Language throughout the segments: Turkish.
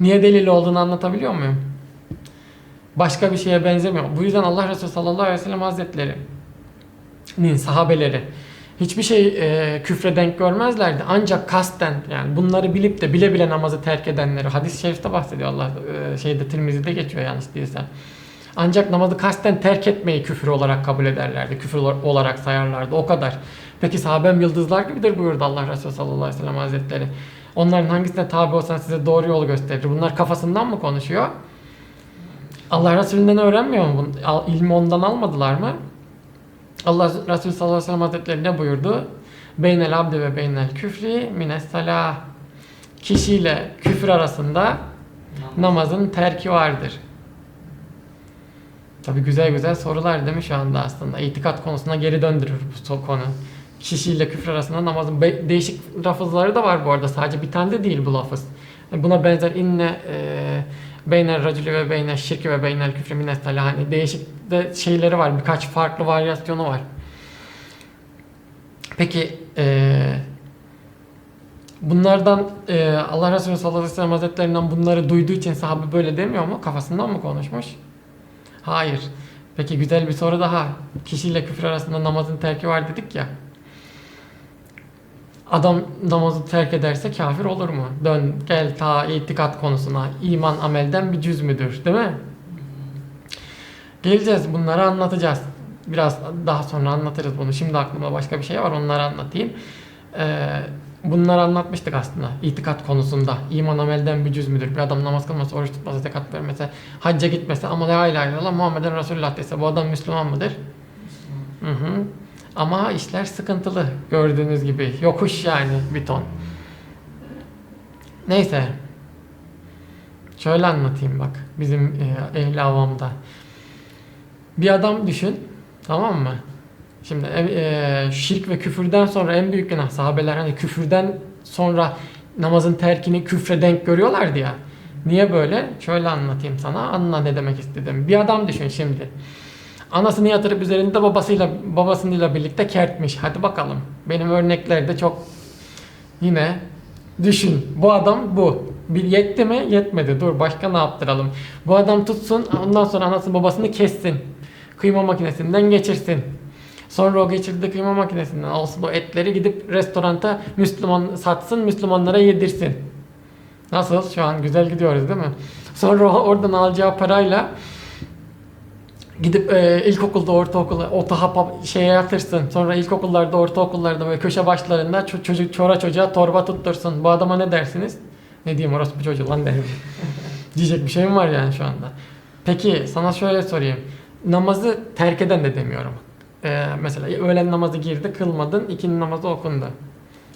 Niye delil olduğunu anlatabiliyor muyum? Başka bir şeye benzemiyor. Bu yüzden Allah Resulü sallallahu aleyhi ve sellem hazretlerinin sahabeleri hiçbir şey e, küfre denk görmezlerdi. Ancak kasten yani bunları bilip de bile bile namazı terk edenleri hadis-i şerifte bahsediyor Allah e, şeyde Tirmizi'de geçiyor yanlış değilsem. Ancak namazı kasten terk etmeyi küfür olarak kabul ederlerdi. Küfür olarak sayarlardı. O kadar. Peki sahabem yıldızlar gibidir buyurdu Allah Resulü sallallahu aleyhi ve sellem hazretleri. Onların hangisine tabi olsan size doğru yolu gösterir. Bunlar kafasından mı konuşuyor? Allah Resulü'nden öğrenmiyor mu? bunu? İlmi ondan almadılar mı? Allah Resulü sallallahu aleyhi ve sellem hazretleri ne buyurdu? Beynel abdi ve beynel küfri mines salah. Kişiyle küfür arasında namazın terki vardır. Tabi güzel güzel sorular değil mi şu anda aslında? İtikat konusuna geri döndürür bu konu. Kişiyle küfür arasında namazın değişik lafızları da var bu arada. Sadece bir tane de değil bu lafız. Buna benzer inne e, beynel racülü ve beynel şirki ve beynel küfrü mines salah. Hani değişik de şeyleri var. Birkaç farklı varyasyonu var. Peki e, bunlardan e, Allah Resulü sallallahu aleyhi ve sellem hazretlerinden bunları duyduğu için sahabe böyle demiyor mu? Kafasından mı konuşmuş? Hayır. Peki güzel bir soru daha. Kişiyle küfür arasında namazın terki var dedik ya. Adam namazı terk ederse kafir olur mu? Dön gel ta itikat konusuna. İman amelden bir cüz müdür değil mi? Geleceğiz bunları anlatacağız. Biraz daha sonra anlatırız bunu. Şimdi aklımda başka bir şey var onları anlatayım. Ee, bunları anlatmıştık aslında itikat konusunda. İman amelden bir cüz müdür? Bir adam namaz kılmasa, oruç tutmasa, zekat vermese, hacca gitmese ama la ilahe illallah Muhammeden Resulullah dese bu adam Müslüman mıdır? Hı hı. Ama işler sıkıntılı gördüğünüz gibi. Yokuş yani bir ton. Neyse. Şöyle anlatayım bak bizim e, ehli avamda. Bir adam düşün tamam mı? Şimdi e, şirk ve küfürden sonra en büyük günah sahabeler hani küfürden sonra namazın terkini küfre denk görüyorlardı ya. Niye böyle? Şöyle anlatayım sana. Anla ne demek istedim. Bir adam düşün şimdi. Anasını yatırıp üzerinde babasıyla babasıyla birlikte kertmiş. Hadi bakalım. Benim örneklerde çok yine düşün. Bu adam bu. Bir yetti mi? Yetmedi. Dur başka ne yaptıralım? Bu adam tutsun ondan sonra anasını babasını kessin. Kıyma makinesinden geçirsin. Sonra o geçirdiği kıyma makinesinden alsın o etleri gidip restoranta Müslüman satsın, Müslümanlara yedirsin. Nasıl? Şu an güzel gidiyoruz değil mi? Sonra oradan alacağı parayla gidip e, ilkokulda, ortaokulda, o taha şeye yatırsın. Sonra ilkokullarda, ortaokullarda böyle köşe başlarında ço- çocuk, çora çocuğa torba tuttursun. Bu adama ne dersiniz? Ne diyeyim orası bir çocuğu lan derim. Diyecek bir şeyim var yani şu anda. Peki sana şöyle sorayım. Namazı terk eden de demiyorum. Ee, mesela öğlen namazı girdi, kılmadın, ikindi namazı okundu.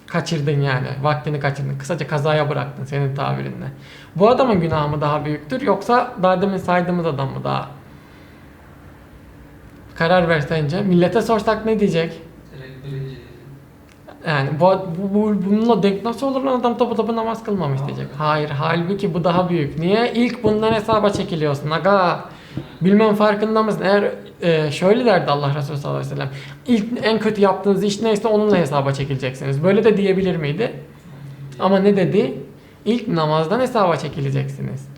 Kaçırdın yani, vaktini kaçırdın. Kısaca kazaya bıraktın senin tabirinle. Bu adamın günahı mı daha büyüktür yoksa daha demin saydığımız adam mı daha? Karar ver sence. Millete sorsak ne diyecek? Yani bu, bu, bu- bununla denk nasıl olur lan adam topu topu namaz kılmamış diyecek. Hayır halbuki bu daha büyük. Niye? İlk bundan hesaba çekiliyorsun. Aga bilmem farkında mısın? Eğer e, şöyle derdi Allah Resulü sallallahu aleyhi ve sellem. İlk en kötü yaptığınız iş neyse onunla hesaba çekileceksiniz. Böyle de diyebilir miydi? Ama ne dedi? İlk namazdan hesaba çekileceksiniz.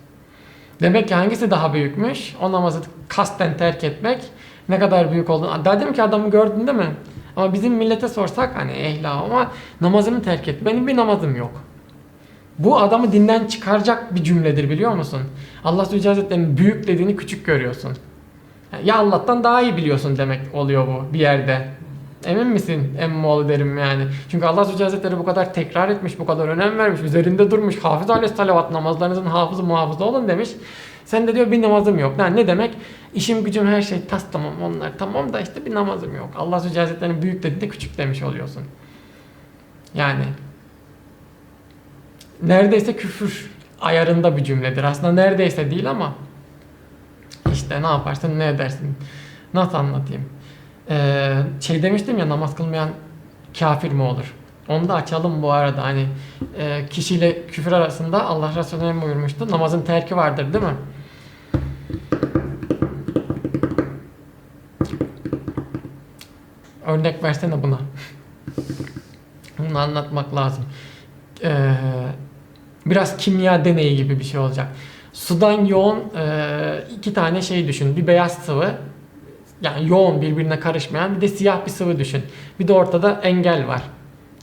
Demek ki hangisi daha büyükmüş? O namazı kasten terk etmek ne kadar büyük olduğunu. Daha dedim ki adamı gördün değil mi? Ama bizim millete sorsak hani ehli ama namazını terk et. Benim bir namazım yok. Bu adamı dinden çıkaracak bir cümledir biliyor musun? Allah Subhanahu Hazretleri'nin büyük dediğini küçük görüyorsun. Ya Allah'tan daha iyi biliyorsun demek oluyor bu bir yerde. Emin misin emmoğlu derim yani. Çünkü Allah Subhanahu Hazretleri bu kadar tekrar etmiş, bu kadar önem vermiş, üzerinde durmuş. Hafız aleyhissalavat namazlarınızın hafızı muhafızı olun demiş. Sen de diyor bir namazım yok. Yani ne demek? İşim gücüm her şey tas tamam onlar tamam da işte bir namazım yok. Allah Subhanahu Hazretleri'nin büyük dediğinde küçük demiş oluyorsun. Yani neredeyse küfür ayarında bir cümledir. Aslında neredeyse değil ama işte ne yaparsın ne edersin. Nasıl anlatayım? Ee, şey demiştim ya namaz kılmayan kafir mi olur? Onu da açalım bu arada. Hani e, kişiyle küfür arasında Allah Resulü buyurmuştu? Namazın terki vardır değil mi? Örnek versene buna. Bunu anlatmak lazım. Ee, Biraz kimya deneyi gibi bir şey olacak. Sudan yoğun e, iki tane şey düşün. Bir beyaz sıvı yani yoğun birbirine karışmayan bir de siyah bir sıvı düşün. Bir de ortada engel var.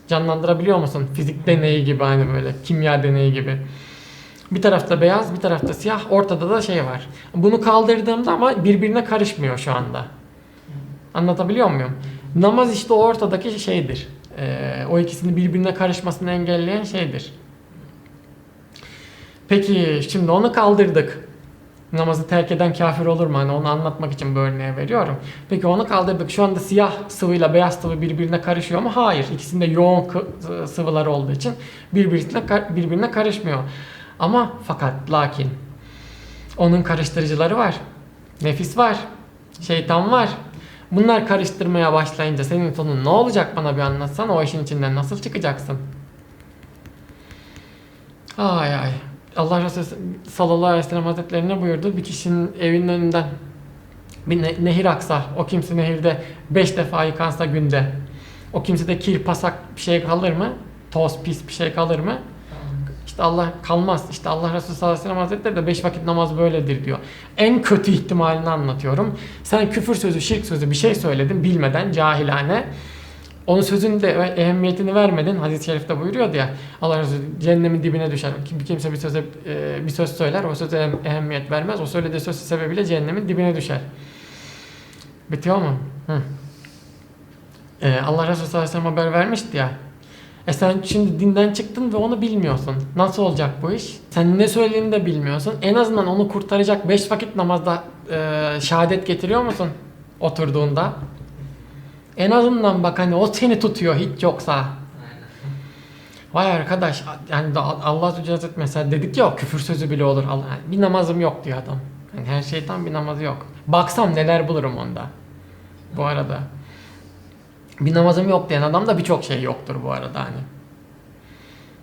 Canlandırabiliyor musun? Fizik deneyi gibi hani böyle kimya deneyi gibi. Bir tarafta beyaz, bir tarafta siyah, ortada da şey var. Bunu kaldırdığımda ama birbirine karışmıyor şu anda. Anlatabiliyor muyum? Namaz işte ortadaki şeydir. Ee, o ikisini birbirine karışmasını engelleyen şeydir. Peki şimdi onu kaldırdık. Namazı terk eden kafir olur mu? Hani onu anlatmak için bu örneği veriyorum. Peki onu kaldırdık. Şu anda siyah sıvıyla beyaz sıvı birbirine karışıyor mu? Hayır. İkisinde yoğun sıvılar olduğu için birbirine, birbirine karışmıyor. Ama fakat lakin onun karıştırıcıları var. Nefis var. Şeytan var. Bunlar karıştırmaya başlayınca senin sonun ne olacak bana bir anlatsan o işin içinden nasıl çıkacaksın? Ay ay. Allah Resulü sallallahu aleyhi ve sellem hazretleri ne buyurdu? Bir kişinin evinin önünden bir ne- nehir aksa, o kimse nehirde 5 defa yıkansa günde, o kimsede kir, pasak bir şey kalır mı? Toz, pis bir şey kalır mı? İşte Allah kalmaz. İşte Allah Resulü sallallahu aleyhi ve sellem hazretleri de 5 vakit namaz böyledir diyor. En kötü ihtimalini anlatıyorum. Sen küfür sözü, şirk sözü bir şey söyledin bilmeden, cahilane. Onun sözünün de ehemmiyetini vermedin. Hadis-i şerifte buyuruyordu ya. Allah Resulü cehennemin dibine düşer. Bir kimse bir söze e, bir söz söyler, o söze ehem- ehemmiyet vermez. O söylediği söz sebebiyle cehennemin dibine düşer. Bitiyor mu? Hı. E, Allah Resulü sallallahu aleyhi haber vermişti ya. E sen şimdi dinden çıktın ve onu bilmiyorsun. Nasıl olacak bu iş? Sen ne söylediğini de bilmiyorsun. En azından onu kurtaracak 5 vakit namazda e, şehadet getiriyor musun? Oturduğunda. En azından bak hani o seni tutuyor hiç yoksa. Vay arkadaş yani Allah Azze mesela dedik ya küfür sözü bile olur. Allah, bir namazım yok diyor adam. Yani her şeytan bir namazı yok. Baksam neler bulurum onda. Bu arada. Bir namazım yok diyen adam da birçok şey yoktur bu arada hani.